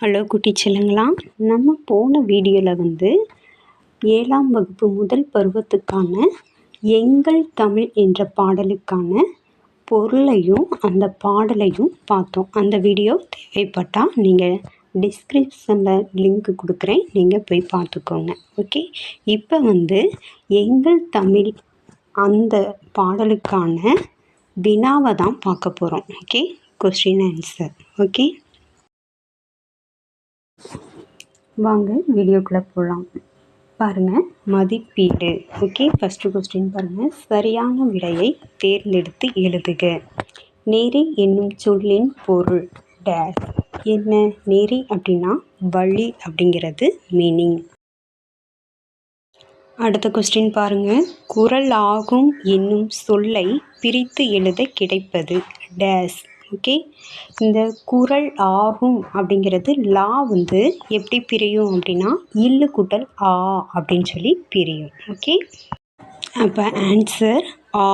Hello குட்டி செல்லுங்களா. நம்ம போன வீடியோவில் வந்து ஏழாம் வகுப்பு முதல் பருவத்துக்கான எங்கள் தமிழ் என்ற பாடலுக்கான பொருளையும் அந்த பாடலையும் பார்த்தோம். அந்த வீடியோ தேவைப்பட்டால் நீங்கள் டிஸ்கிரிப்ஷனில் லிங்க் கொடுக்குறேன். நீங்கள் போய் பார்த்துக்கோங்க. ஓகே இப்போ வந்து எங்கள் தமிழ் அந்த பாடலுக்கான வினாவை தான் பார்க்க போகிறோம் ஓகே கொஸ்டின் ஆன்சர் ஓகே வாங்க வீடியோக்குள்ளே போகலாம் பாருங்கள் மதிப்பீடு. ஓகே ஃபஸ்ட்டு கொஸ்டின் பாருங்கள் சரியான விடையை தேர்ந்தெடுத்து எழுதுக. நேரி என்னும் சொல்லின் பொருள் டேஸ் என்ன நேரி அப்படின்னா வழி அப்படிங்கிறது மீனிங் அடுத்த கொஸ்டின் பாருங்கள் குரல் ஆகும் என்னும் சொல்லை பிரித்து எழுத கிடைப்பது டேஸ் ஓகே? இந்த குரல் ஆகும் அப்படிங்கிறது லா வந்து எப்படி பிரியும் அப்படின்னா இல்லு கூட்டல் ஆ அப்படின்னு சொல்லி பிரியும். ஓகே? அப்போ ஆன்சர் ஆ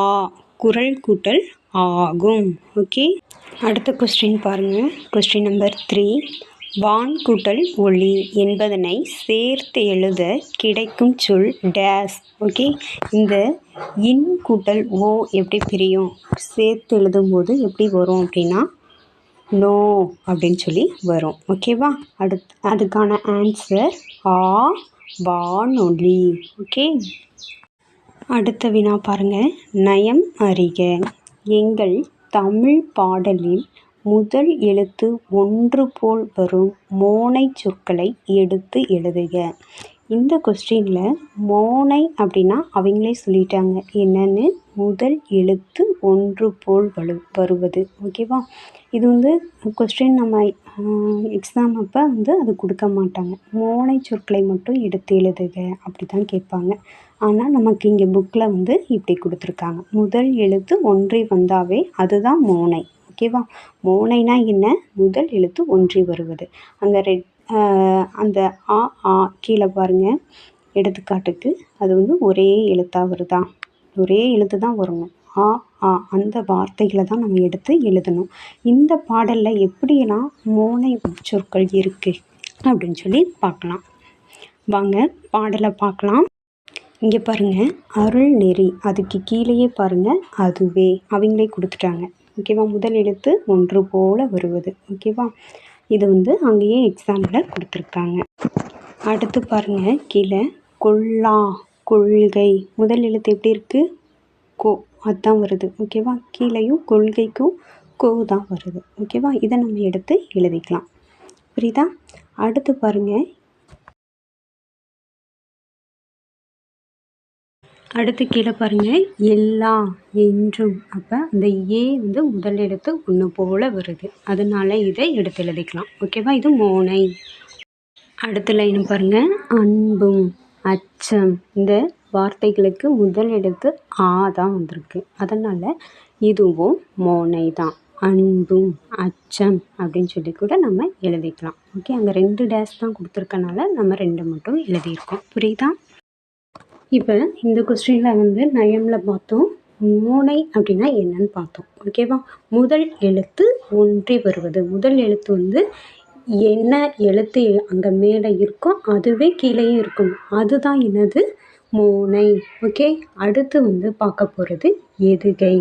குரல் கூட்டல் ஆகும். ஓகே? அடுத்த கொஸ்டின் பாருங்கள் கொஸ்டின் நம்பர் த்ரீ வான் கூட்டல் ஒளி என்பதனை சேர்த்து எழுத கிடைக்கும் சொல் டேஸ் ஓகே இந்த இன் கூட்டல் ஓ எப்படி பிரியும்? சேர்த்து எழுதும்போது எப்படி வரும் அப்படின்னா நோ அப்படின்னு சொல்லி வரும். ஓகேவா அடுத் அதுக்கான ஆன்சர் ஆ வானொலி. ஓகே அடுத்த வினா பாருங்கள் நயம் அறிக. எங்கள் தமிழ் பாடலில் முதல் எழுத்து ஒன்று போல் வரும் மோனை சொற்களை எடுத்து எழுதுக. இந்த கொஸ்டினில் மோனை அப்படின்னா அவங்களே சொல்லிட்டாங்க. என்னென்னு? முதல் எழுத்து ஒன்று போல் வலு வருவது. ஓகேவா இது வந்து கொஸ்டின் நம்ம எக்ஸாம் அப்போ வந்து அது கொடுக்க மாட்டாங்க. மோனை சொற்களை மட்டும் எடுத்து எழுதுக அப்படி தான் கேட்பாங்க. ஆனால் நமக்கு இங்கே புக்கில் வந்து இப்படி கொடுத்துருக்காங்க. முதல் எழுத்து ஒன்றை வந்தாவே அதுதான் மோனை. ஓகேவா மோனைனா என்ன? முதல் எழுத்து ஒன்றி வருவது. அங்கே ரெட் அந்த ஆ ஆ கீழே பாருங்கள் எடுத்துக்காட்டுக்கு அது வந்து ஒரே எழுத்தாக வருதா? ஒரே எழுத்து தான் வரணும் ஆ ஆ அந்த வார்த்தைகளை தான் நம்ம எடுத்து எழுதணும். இந்த பாடலில் எப்படியெல்லாம் மோனை சொற்கள் இருக்குது அப்படின்னு சொல்லி பார்க்கலாம். வாங்க பாடலை பார்க்கலாம். இங்கே பாருங்கள் அருள் நெறி அதுக்கு கீழேயே பாருங்கள் அதுவே. அவங்களே கொடுத்துட்டாங்க. ஓகேவா முதல் எழுத்து ஒன்று போல் வருவது ஓகேவா இது வந்து அங்கேயே எக்ஸாம்பிள் கொடுத்துருக்காங்க. அடுத்து பாருங்கள் கீழே கொள்ளா கொள்கை. முதல் எழுத்து எப்படி இருக்குது கோ அதுதான் வருது ஓகேவா கீழேயும் கொள்கைக்கும் கோ தான் வருது ஓகேவா இதை நம்ம எடுத்து எழுதிக்கலாம். புரியுதா? அடுத்து பாருங்கள் அடுத்து கீழே பாருங்கள் எல்லா என்றும். அப்போ அந்த ஏ வந்து முதல் எழுத்து ஒன்று போல் வருது. அதனால் இதை எடுத்து எழுதிக்கலாம். ஓகேவா இது மோனை அடுத்த லைன் பாருங்கள் அன்பும் அச்சம். இந்த வார்த்தைகளுக்கு முதல் எழுத்து ஆ தான் வந்திருக்கு. அதனால் இதுவும் மோனை தான். அன்பும் அச்சம் அப்படின்னு சொல்லி கூட நம்ம எழுதிக்கலாம். ஓகே அங்கே ரெண்டு டேஸ் தான் கொடுத்துருக்கனால நம்ம ரெண்டு மட்டும் எழுதியிருக்கோம். புரியுதா? இப்போ இந்த கொஸ்டினில் வந்து நயமில் பார்த்தோம். மூனை அப்படின்னா என்னன்னு பார்த்தோம். ஓகேவா முதல் எழுத்து ஒன்றி வருவது. முதல் எழுத்து வந்து என்ன எழுத்து அங்கே மேலே இருக்கோ அதுவே கீழேயும் இருக்கும். அதுதான் என்னது? மோனை. ஓகே அடுத்து வந்து பார்க்க போகிறது எதுகை.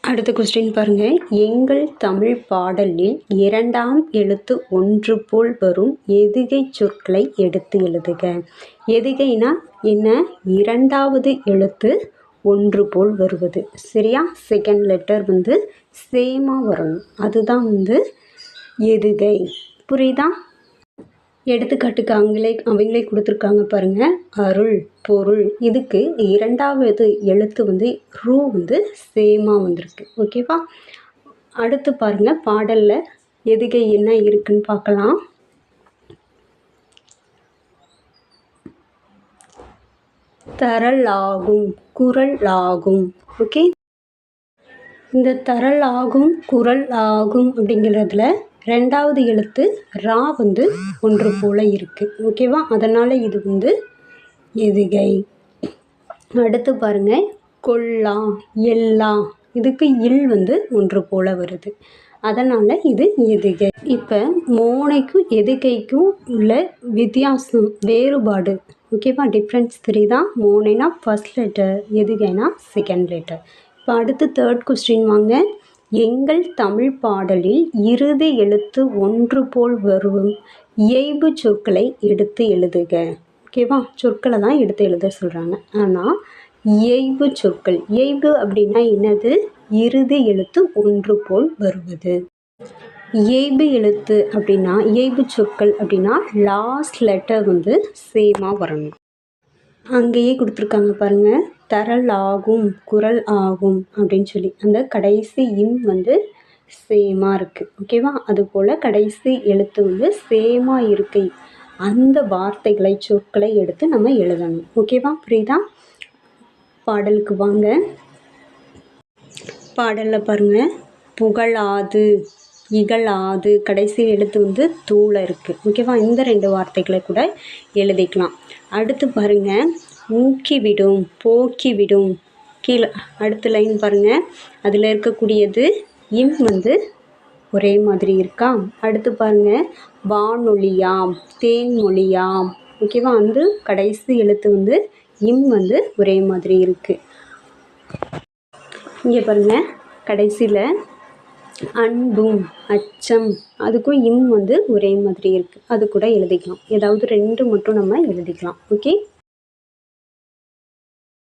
அடுத்த கொஸ்டின் பாருங்கள் எங்கள் தமிழ் பாடலில் இரண்டாம் எழுத்து ஒன்று போல் வரும் எதுகை சொற்களை எடுத்து எழுதுக. எதுகைனா என்ன? இரண்டாவது எழுத்து ஒன்று போல் வருவது. சரியா? செகண்ட் லெட்டர் வந்து சேமாக வரணும். அதுதான் வந்து எதுகை. புரியுதா? எடுத்துக்காட்டுக்கு அவங்களே அவங்களே கொடுத்துருக்காங்க பாருங்கள் அருள் பொருள். இதுக்கு இரண்டாவது எழுத்து வந்து ரூ வந்து சேமாக வந்திருக்கு. ஓகேவா அடுத்து பாருங்கள் பாடலில் எதுகை என்ன இருக்குன்னு பார்க்கலாம். தரலாகும் குரல் ஆகும் ஓகே இந்த தரல் ஆகும் குரல் ஆகும் அப்படிங்கிறதுல ரெண்டாவது எழுத்து ரா வந்து ஒன்று போல் இருக்குது ஓகேவா? அதனால் இது வந்து எதுகை. அடுத்து பாருங்கள் கொல்லா எல்லா. இதுக்கு இல் வந்து ஒன்று போல் வருது. அதனால் இது எதுகை. இப்போ மோனைக்கும் எதுகைக்கும் உள்ள வித்தியாசம் வேறுபாடு. ஓகேவா? டிஃப்ரென்ஸ் தெரியுதா? மோனைனா ஃபஸ்ட் லெட்டர் எதுகைனா செகண்ட் லெட்டர் இப்போ அடுத்து தேர்ட் கொஸ்டின் வாங்க. எங்கள் தமிழ் பாடலில் இறுதி எழுத்து ஒன்று போல் வரும். இயைபு சொற்களை எடுத்து எழுதுக. ஓகேவா சொற்களை தான் எடுத்து எழுத சொல்கிறாங்க ஆனால் இயைபு சொற்கள். இயைபு அப்படின்னா என்னது? இறுதி எழுத்து ஒன்று போல் வருவது. இயைபு எழுத்து அப்படின்னா இயைபு சொற்கள் அப்படின்னா லாஸ்ட் லெட்டர் வந்து சேமாக வரணும். அங்கேயே கொடுத்துருக்காங்க பாருங்கள் தரல் ஆகும் குரல் ஆகும் அப்படின்னு சொல்லி. அந்த கடைசி இம் வந்து சேமாக இருக்குது ஓகேவா அதுபோல் கடைசி எழுத்து வந்து சேமாக இருக்கை. அந்த வார்த்தைகளை சொற்களை எடுத்து நம்ம எழுதணும். ஓகேவா புரியுதா? பாடலுக்கு வாங்க. பாடலில் பாருங்கள் புகழாது. இகழாது. கடைசி எழுத்து வந்து தூளை இருக்குது ஓகேவா? இந்த ரெண்டு வார்த்தைகளை கூட எழுதிக்கலாம். அடுத்து பாருங்கள் ஊக்கிவிடும் போக்கிவிடும். கீழே அடுத்த லைன் பாருங்கள் அதில் இருக்கக்கூடியது இம் வந்து ஒரே மாதிரி இருக்கா? அடுத்து பாருங்கள் வானொலியாம் தேன்மொழியாம். ஓகேவா? வந்து கடைசி எழுத்து வந்து இம் வந்து ஒரே மாதிரி இருக்குது இங்கே பாருங்கள் கடைசியில் அன்பும் அச்சம் அதுக்கும் இம் வந்து ஒரே மாதிரி இருக்குது அது கூட எழுதிக்கலாம். ஏதாவது ரெண்டு மட்டும் நம்ம எழுதிக்கலாம். ஓகே?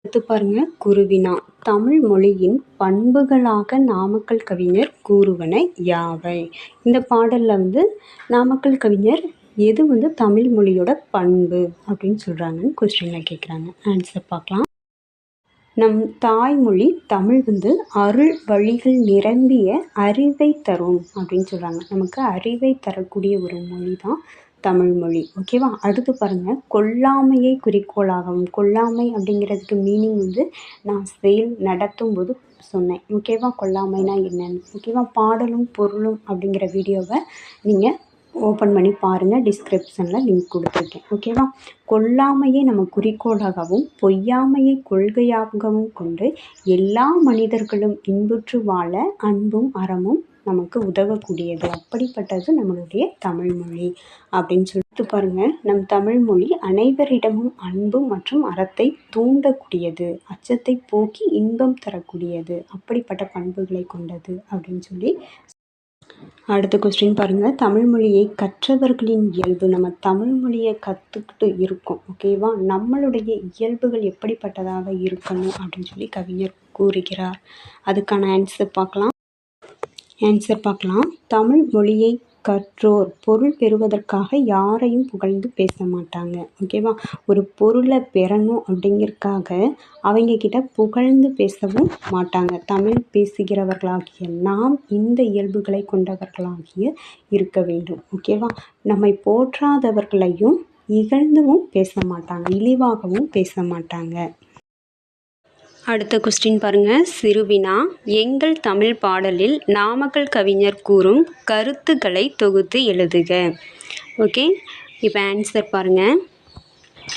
அடுத்து பாருங்க. குருவினா. தமிழ் மொழியின் பண்புகளாக நாமக்கல் கவிஞர் கூறுவன யாவை? இந்த பாடலில் வந்து நாமக்கல் கவிஞர் எது வந்து தமிழ் மொழியோட பண்பு அப்படின்னு சொல்கிறாங்கன்னு கொஸ்டினில் கேட்குறாங்க ஆன்சர் பார்க்கலாம். நம் தாய்மொழி தமிழ் வந்து அருள் வழிகள் நிரம்பிய அறிவை தரும் அப்படின்னு சொல்கிறாங்க நமக்கு அறிவை தரக்கூடிய ஒரு மொழி தான் தமிழ் மொழி. ஓகேவா அடுத்து பாருங்கள் கொல்லாமையை குறிக்கோளாகவும் கொல்லாமை அப்படிங்கிறதுக்கு மீனிங் வந்து நான் செயல் நடத்தும் போது சொன்னேன் ஓகேவா கொல்லாமைனா என்னன்னு. ஓகேவா பாடலும் பொருளும் அப்படிங்கிற வீடியோவை நீங்கள் ஓப்பன் பண்ணி பாருங்கள் டிஸ்கிரிப்ஷனில் லிங்க் கொடுத்துருக்கேன். ஓகேவா கொல்லாமையை நம்ம குறிக்கோளாகவும் பொய்யாமையை கொள்கையாகவும் கொண்டு எல்லா மனிதர்களும் இன்புற்று வாழ அன்பும் அறமும் நமக்கு உதவக்கூடியது. அப்படிப்பட்டது நம்மளுடைய தமிழ்மொழி அப்படின்னு சொல்லிட்டு பாருங்கள் நம் தமிழ்மொழி அனைவரிடமும் அன்பு மற்றும் அறத்தை தூண்டக்கூடியது. அச்சத்தை போக்கி இன்பம் தரக்கூடியது. அப்படிப்பட்ட பண்புகளை கொண்டது அப்படின்னு சொல்லி அடுத்த கொஸ்டின் பாருங்கள் தமிழ் மொழியை கற்றவர்களின் இயல்பு. நம்ம தமிழ் மொழியை கற்றுக்கிட்டு இருக்கோம். ஓகேவா நம்மளுடைய இயல்புகள் எப்படிப்பட்டதாக இருக்கணும் அப்படின்னு சொல்லி கவிஞர் கூறுகிறார். அதுக்கான ஆன்சர் பார்க்கலாம். ஆன்சர் பார்க்கலாம். தமிழ் மொழியை கற்றோர் பொருள் பெறுவதற்காக யாரையும் புகழ்ந்து பேச மாட்டாங்க ஓகேவா ஒரு பொருளை பெறணும் அப்படிங்கிறதுக்காக அவங்க கிட்ட புகழ்ந்து பேசவும் மாட்டாங்க. தமிழ் பேசுகிறவர்களாகிய நாம் இந்த இயல்புகளை கொண்டவர்களாகிய இருக்க வேண்டும் ஓகேவா நம்மை போற்றாதவர்களையும் இகழ்ந்தும் பேச மாட்டாங்க இழிவாகவும் பேச மாட்டாங்க அடுத்த கொஸ்டின் பாருங்கள் சிறுவினா எங்கள் தமிழ் பாடலில் நாமக்கல் கவிஞர் கூறும் கருத்துக்களை தொகுத்து எழுதுக. ஓகே இப்போ ஆன்சர் பாருங்கள்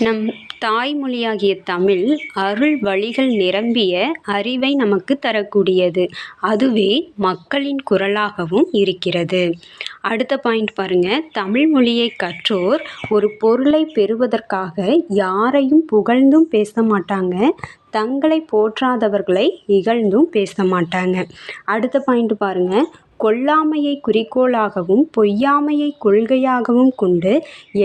நம் தாய்மொழியாகிய தமிழ் அருள் வழிகள் நிரம்பிய அறிவை நமக்கு தரக்கூடியது. அதுவே மக்களின் குரலாகவும் இருக்கிறது. அடுத்த பாயிண்ட் பாருங்க. தமிழ் மொழியை கற்றோர் ஒரு பொருளை பெறுவதற்காக யாரையும் புகழ்ந்தும் பேச மாட்டாங்க. தங்களை போற்றாதவர்களை இகழ்ந்தும் பேச மாட்டாங்க அடுத்த பாயிண்ட் பாருங்க. கொல்லாமையை குறிக்கோளாகவும் பொய்யாமையை கொள்கையாகவும் கொண்டு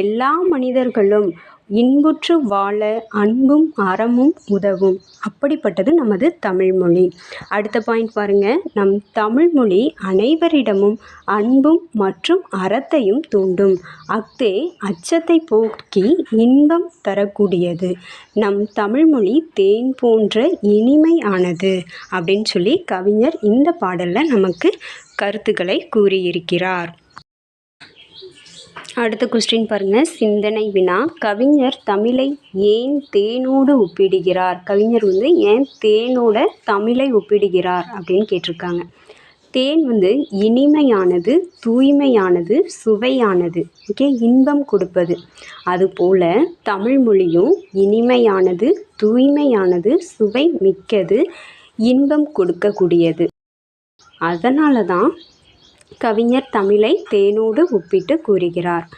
எல்லா மனிதர்களும் இன்புற்று வாழ அன்பும் அறமும் உதவும். அப்படிப்பட்டது நமது தமிழ்மொழி அடுத்த பாயிண்ட் பாருங்கள் நம் தமிழ்மொழி அனைவரிடமும் அன்பும் மற்றும் அறத்தையும் தூண்டும். அஃதே அச்சத்தை போக்கி இன்பம் தரக்கூடியது. நம் தமிழ்மொழி தேன் போன்ற இனிமையானது அப்படின்னு சொல்லி கவிஞர் இந்த பாடலில் நமக்கு கருத்துக்களை கூறியிருக்கிறார். அடுத்த கொஸ்டின் பாருங்கள் சிந்தனை வினா. கவிஞர் தமிழை ஏன் தேனோடு ஒப்பிடுகிறார்? கவிஞர் வந்து ஏன் தேனோட தமிழை ஒப்பிடுகிறார் அப்படின்னு கேட்டிருக்காங்க. தேன் வந்து இனிமையானது தூய்மையானது சுவையானது ஓகே? இன்பம் கொடுப்பது. அதுபோல் தமிழ் மொழியும் இனிமையானது தூய்மையானது சுவை மிக்கது இன்பம் கொடுக்கக்கூடியது. அதனால தான் கவிஞர் தமிழை தேனோடு ஒப்பிட்டு கூறுகிறார்.